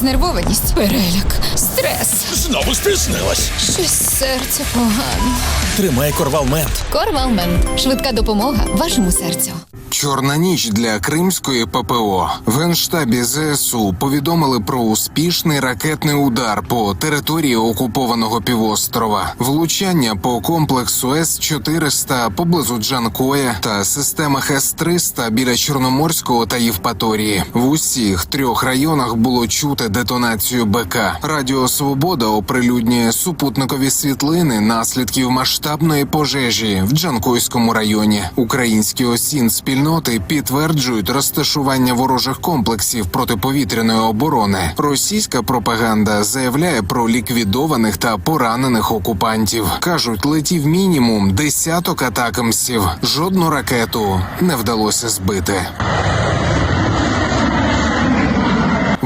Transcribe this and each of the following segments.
Знервованість, переляк, стрес. Знову спізнилась. Щось серце погано. Тримай корвал мент. Корвалмен. Швидка допомога вашому серцю. Чорна ніч для кримської ППО. В генштабі ЗСУ повідомили про успішний ракетний удар по території окупованого півострова, влучання по комплексу С-400 поблизу Джанкоя та системах С-300 біля Чорноморського та Євпаторії. В усіх трьох районах було чути детонацію БК. Радіо Свобода оприлюднює супутникові світлини наслідків масштабної пожежі в Джанкойському районі. Українські осін спільноти підтверджують розташування ворожих комплексів протиповітряної оборони. Російська пропаганда заявляє про ліквідованих та поранених окупантів. кажуть, летів мінімум десяток атакамсів. Жодну ракету не вдалося збити.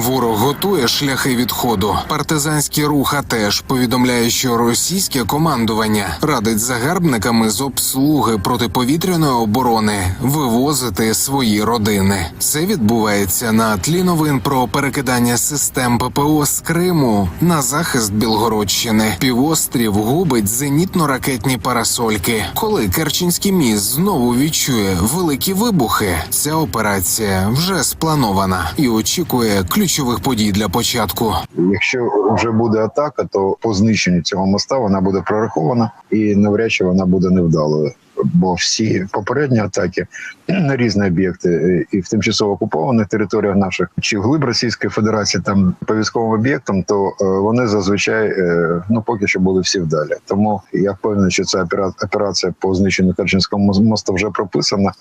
Ворог готує шляхи відходу. Партизанський рух АТЕШ повідомляє, що російське командування радить загарбниками з обслуги протиповітряної оборони вивозити свої родини. Це відбувається на тлі новин про перекидання систем ППО з Криму на захист Білгородщини. Півострів губить зенітно-ракетні парасольки. Коли Керченський міст знову відчує великі вибухи, ця операція вже спланована і очікує ключових подій для початку. Якщо вже буде атака, то по знищенню цього моста вона буде прорахована і навряд чи вона буде невдалою. Бо всі попередні атаки на різні об'єкти е, і в тимчасово окупованих територіях наших чи глиб Російської Федерації там по військовим об'єктам, то е, вони зазвичай е, ну поки що були всі вдалі. Тому я впевнений, що ця операція по знищенню Керченського мосту вже прописана.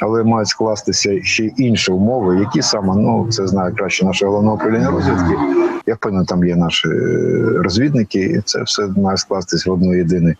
Але мають скластися ще інші умови, які саме ну це знає краще наше головне управління розвідки. Я впевнений, там є наші е, розвідники, і це все має скластись в одну єдиний,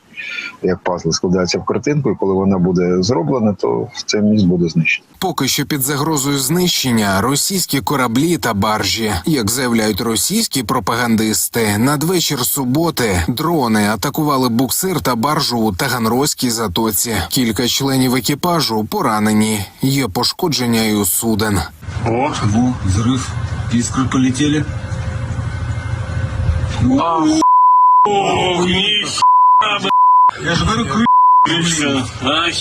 як пазл складається в картинку. І коли вона буде зроблена, то цей міст буде знищений. Поки що під загрозою знищення російські кораблі та баржі, як заявляють російські пропагандисти, надвечір суботи дрони атакували буксир та баржу у Таганрозькій затоці. Кілька членів екіпажу поранені. Є пошкодження і у суден. О, во, взрыв. Искры полетели. Ох, нихера, Я же говорю, кры... блин. Ах,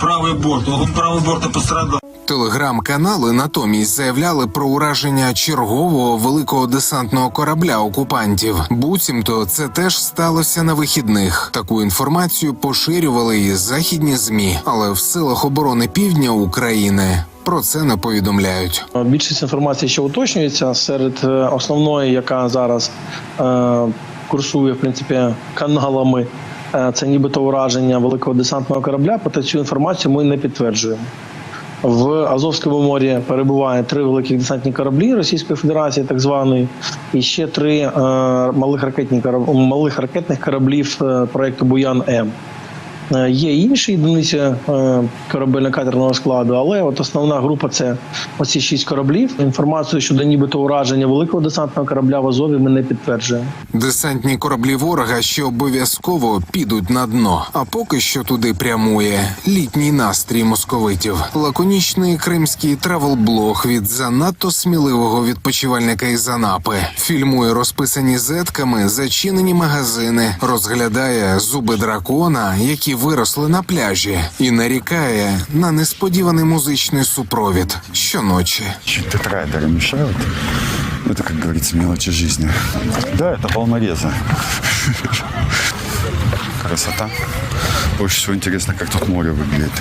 Правый борт. Он правый борт пострадал. Телеграм-канали натомість заявляли про ураження чергового великого десантного корабля окупантів. Буцімто це теж сталося на вихідних. Таку інформацію поширювали і західні змі, але в силах оборони півдня України про це не повідомляють. Більшість інформації ще уточнюється серед е, основної, яка зараз е, курсує в принципі каналами. е, Це нібито ураження великого десантного корабля. Проте цю інформацію ми не підтверджуємо. В Азовському морі перебуває три великих десантні кораблі Російської Федерації, так званої, і ще три е, малих ракетні малих ракетних кораблів е, проекту Буян М. Е, Є інші одиниці е, корабельно-катерного складу, але от основна група це оці шість кораблів. Інформацію щодо нібито ураження великого десантного корабля в Азові ми не підтверджуємо. Десантні кораблі ворога ще обов'язково підуть на дно. А поки що туди прямує літній настрій московитів. Лаконічний кримський травел-блог від занадто сміливого відпочивальника із Анапи фільмує розписані зетками зачинені магазини, розглядає зуби дракона, які виросли на пляжі, і нарікає на несподіваний музичний супровід щоночі. Чуть тетрайдеры мешают. Это, как говорится, мелочи жизни. Да, это волнорезы. Красота. Больше всего интересно, как тут море выглядит.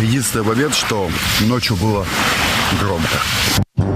Единственный момент, что ночью было громко.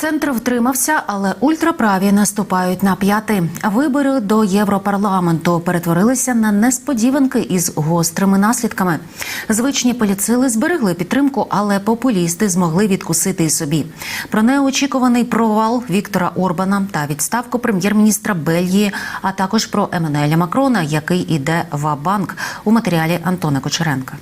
Центр втримався, але ультраправі наступають на п'яти. Вибори до Європарламенту перетворилися на несподіванки із гострими наслідками. Звичні поліцили зберегли підтримку, але популісти змогли відкусити і собі. Про неочікуваний провал Віктора Орбана та відставку прем'єр-міністра Бельгії, а також про Еммануеля Макрона, який іде в банк у матеріалі Антона Кочеренка.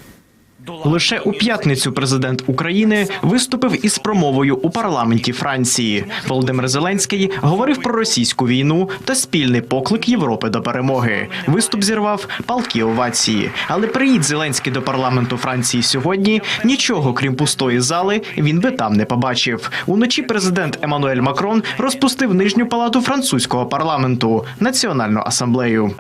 Лише у п'ятницю президент України виступив із промовою у парламенті Франції. Володимир Зеленський говорив про російську війну та спільний поклик Європи до перемоги. Виступ зірвав палкі овації. Але приїдь Зеленський до парламенту Франції сьогодні. Нічого крім пустої зали він би там не побачив. Уночі президент Еммануель Макрон розпустив нижню палату французького парламенту Національну асамблею.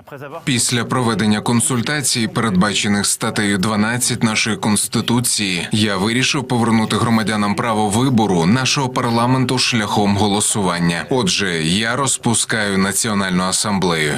Після проведення консультацій, передбачених статтею 12 нашої конституції, я вирішив повернути громадянам право вибору нашого парламенту шляхом голосування. Отже, я розпускаю національну асамблею.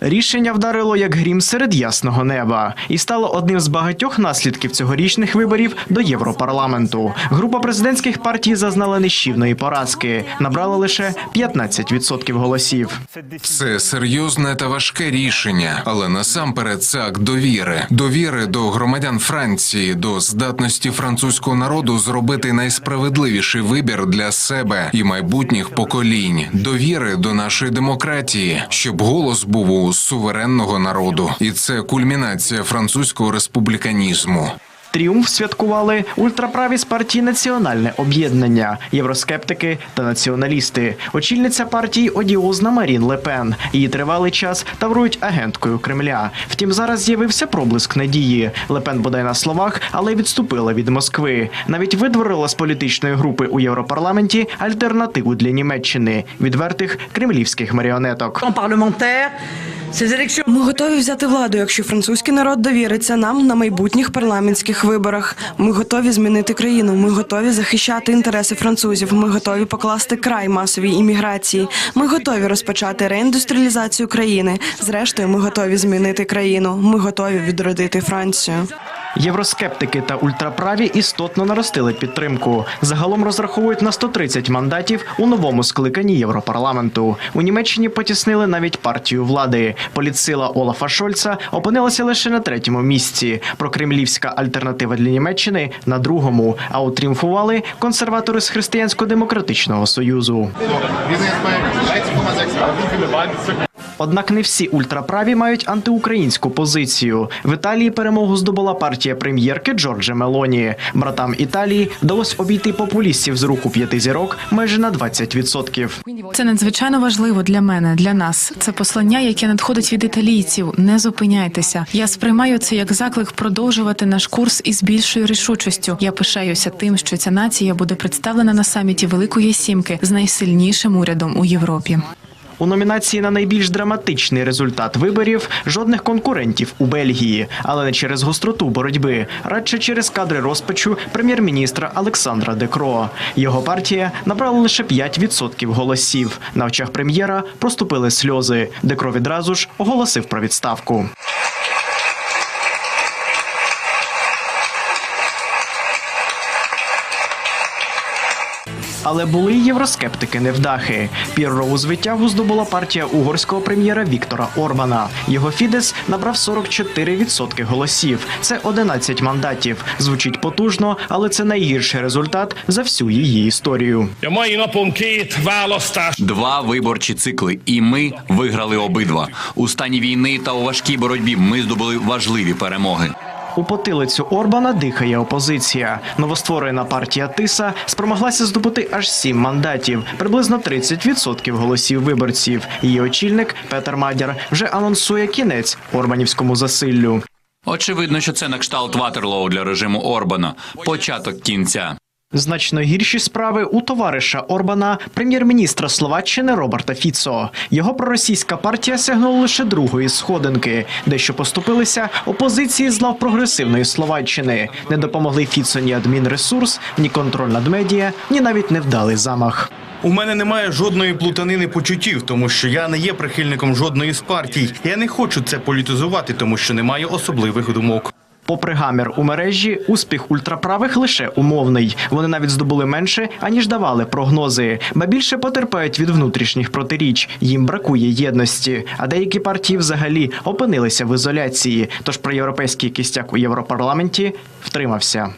Рішення вдарило як грім серед ясного неба і стало одним з багатьох наслідків цьогорічних виборів до Європарламенту. Група президентських партій зазнала нищівної поразки, набрала лише 15% голосів. Це серйозне та важке рішення, але насамперед це акт довіри. Довіри до громадян Франції, до здатності французького народу зробити найсправедливіший вибір для себе і майбутніх поколінь. Довіри до нашої демократії, щоб голос був у суверенного народу, і це кульмінація французького республіканізму. Тріумф святкували ультраправі з партії Національне об'єднання, євроскептики та націоналісти. Очільниця партії одіозна Марін Лепен. Її тривалий час таврують агенткою Кремля. Втім, зараз з'явився проблиск надії. Лепен бодай на словах, але й відступила від Москви. Навіть видворила з політичної групи у Європарламенті альтернативу для Німеччини відвертих кремлівських маріонеток. Ми готові взяти владу, якщо французький народ довіриться нам на майбутніх парламентських виборах. Ми готові змінити країну. Ми готові захищати інтереси французів. Ми готові покласти край масовій імміграції. Ми готові розпочати реіндустріалізацію країни. Зрештою, ми готові змінити країну. Ми готові відродити Францію. Євроскептики та ультраправі істотно наростили підтримку. Загалом розраховують на 130 мандатів у новому скликанні Європарламенту. У Німеччині потіснили навіть партію влади. Політсила Олафа Шольца опинилася лише на третьому місці. Прокремлівська альтернатива для Німеччини на другому. А от тріумфували консерватори з християнсько-демократичного союзу. Однак не всі ультраправі мають антиукраїнську позицію. В Італії перемогу здобула партія прем'єрки Джорджа Мелоні. Братам Італії вдалося обійти популістів з руху п'яти зірок майже на 20%. Це надзвичайно важливо для мене, для нас. Це послання, яке надходить від італійців. Не зупиняйтеся. Я сприймаю це як заклик продовжувати наш курс із більшою рішучістю. Я пишаюся тим, що ця нація буде представлена на саміті Великої Сімки з найсильнішим урядом у Європі. У номінації на найбільш драматичний результат виборів жодних конкурентів у Бельгії, але не через гостроту боротьби, радше через кадри розпачу прем'єр-міністра Олександра Декро. Його партія набрала лише 5% голосів. На очах прем'єра проступили сльози. Декро відразу ж оголосив про відставку. Але були й євроскептики невдахи. Піррову звитягу здобула партія угорського прем'єра Віктора Орбана. Його Фідес набрав 44% голосів. Це 11 мандатів. Звучить потужно, але це найгірший результат за всю її історію. Два виборчі цикли, і ми виграли обидва. У стані війни та у важкій боротьбі ми здобули важливі перемоги. У потилицю Орбана дихає опозиція. Новостворена партія Тиса спромоглася здобути аж сім мандатів, приблизно 30% голосів виборців. Її очільник Петер Мадяр вже анонсує кінець Орбанівському засиллю. Очевидно, що це на кшталт Ватерлоу для режиму Орбана. Початок кінця. Значно гірші справи у товариша Орбана, прем'єр-міністра Словаччини Роберта Фіцо. Його проросійська партія сягнула лише другої сходинки, дещо поступилися опозиції з лав прогресивної Словаччини. Не допомогли Фіцо ні адмінресурс, ні контроль над медіа, ні навіть невдалий замах. У мене немає жодної плутанини почуттів, тому що я не є прихильником жодної з партій. Я не хочу це політизувати, тому що не маю особливих думок. Попри гамір у мережі, успіх ультраправих лише умовний. Вони навіть здобули менше, аніж давали прогнози. Ба більше потерпають від внутрішніх протиріч. Їм бракує єдності. А деякі партії взагалі опинилися в ізоляції. Тож про європейський кістяк у Європарламенті втримався.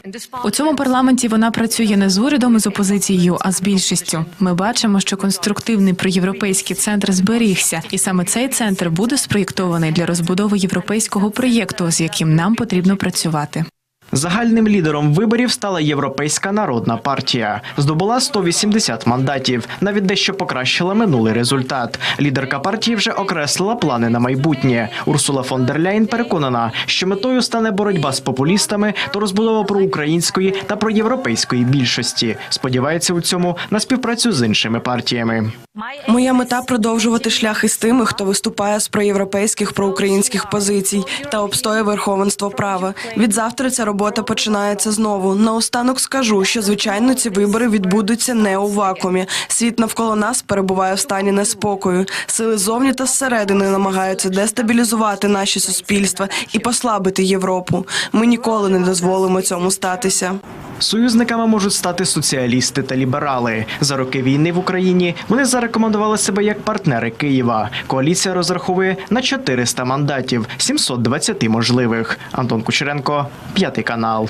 У цьому парламенті вона працює не з урядом і з опозицією, а з більшістю. Ми бачимо, що конструктивний проєвропейський центр зберігся, і саме цей центр буде спроєктований для розбудови європейського проєкту, з яким нам потрібно працювати. Загальним лідером виборів стала Європейська народна партія. Здобула 180 мандатів. Навіть дещо покращила минулий результат. Лідерка партії вже окреслила плани на майбутнє. Урсула фон дер Ляйн переконана, що метою стане боротьба з популістами та розбудова проукраїнської та проєвропейської більшості. Сподівається у цьому на співпрацю з іншими партіями. Моя мета продовжувати шлях із тими, хто виступає з проєвропейських проукраїнських позицій та обстоює верховенство права. Від завтра ця робота починається знову. Наостанок скажу, що звичайно ці вибори відбудуться не у вакуумі. Світ навколо нас перебуває в стані неспокою. Сили зовні та зсередини намагаються дестабілізувати наші суспільства і послабити Європу. Ми ніколи не дозволимо цьому статися. Союзниками можуть стати соціалісти та ліберали. За роки війни в Україні вони зарекомендували себе як партнери Києва. Коаліція розраховує на 400 мандатів, 720 можливих. Антон Кучеренко, п'ятий канал.